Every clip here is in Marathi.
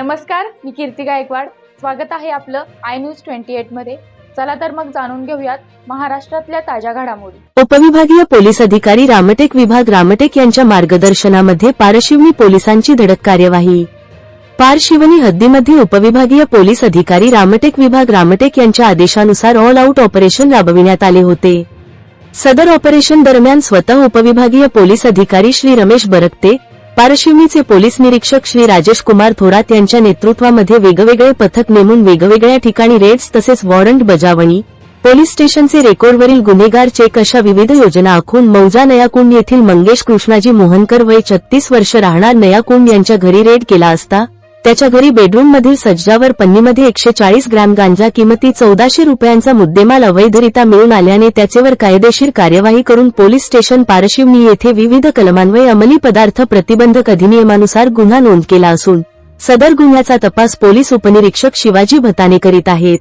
नमस्कार मी कीर्ती गायकवाड. स्वागत आहे आपलं आय न्यूज ट्वेंटी एटमध्ये. चला तर मग जाणून घेऊयात महाराष्ट्रातल्या ताज्या घडामोडी. उपविभागीय पोलीस अधिकारी रामटेक विभाग रामटेक यांच्या मार्गदर्शनामध्ये पारशिवनी पोलिसांची धडक कार्यवाही. पारशिवनी हद्दीमध्ये उपविभागीय पोलीस अधिकारी रामटेक विभाग रामटेक यांच्या आदेशानुसार ऑल आउट ऑपरेशन राबविण्यात आले होते. सदर ऑपरेशन दरम्यान स्वतः उपविभागीय पोलीस अधिकारी श्री रमेश बरकते पारशिवनीचे पोलीस निरीक्षक श्री राजेश कुमार थोरात यांच्या नेतृत्वामध्ये वेगवेगळे पथक नेमून वेगवेगळ्या ठिकाणी रेड्स तसेच वॉरंट बजावणी पोलीस स्टेशनचे रेकॉर्डवरील गुन्हेगार चेक अशा विविध योजना आखून मौजा नयाकुंड येथील मंगेश कृष्णाजी मोहनकर वय छत्तीस वर्ष राहणार नयाकुंड यांच्या घरी रेड केला असता त्याच्या घरी बेडरूममधील सज्जावर पन्नीमध्ये एकशे चाळीस ग्रॅम गांजा किमती चौदाशे रुपयांचा मुद्देमाल अवैधरित्या मिळून आल्याने त्याचेवर कायदेशीर कार्यवाही करून पोलीस स्टेशन पारशिवनी येथे विविध कलमांवये अंमली पदार्थ प्रतिबंधक अधिनियमानुसार गुन्हा नोंद केला असून सदर गुन्ह्याचा तपास पोलीस उपनिरीक्षक शिवाजी भताने करीत आहेत.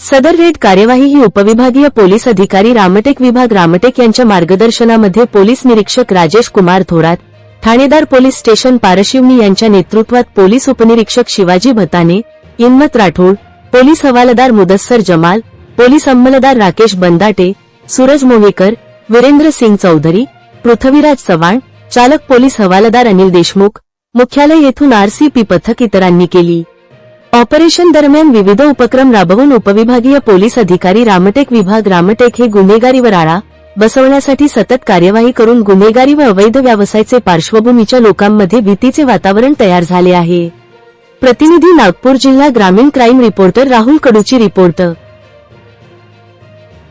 सदर रेड कार्यवाही ही उपविभागीय पोलीस अधिकारी रामटेक विभाग रामटेक यांच्या मार्गदर्शनामध्ये पोलीस निरीक्षक राजेश कुमार थोरात ठाणेदार पोलीस स्टेशन पारशिवनी यांच्या नेतृत्वात पोलीस उपनिरीक्षक शिवाजी भताने हिम्मत राठोड पोलीस हवालदार मुदस्सर जमाल पोलीस अंमलदार राकेश बंदाटे सूरज मोहेकर वीरेंद्र सिंग चौधरी पृथ्वीराज चव्हाण चालक पोलीस हवालदार अनिल देशमुख मुख्यालय येथून आरसीपी पथक इतरांनी केली. ऑपरेशन दरम्यान विविध उपक्रम राबवून उपविभागीय पोलीस अधिकारी रामटेक विभाग रामटेक हे गुन्हेगारीवर आळा बसवण्यासाठी सतत कार्यवाही करून गुन्हेगारी व अवैध व्यवसायाचे पार्श्वभूमीच्या लोकांमध्ये भीतीचे वातावरण तयार झाले आहे. प्रतिनिधी नागपूर जिल्हा ग्रामीण क्राईम रिपोर्टर राहुल कडूची रिपोर्ट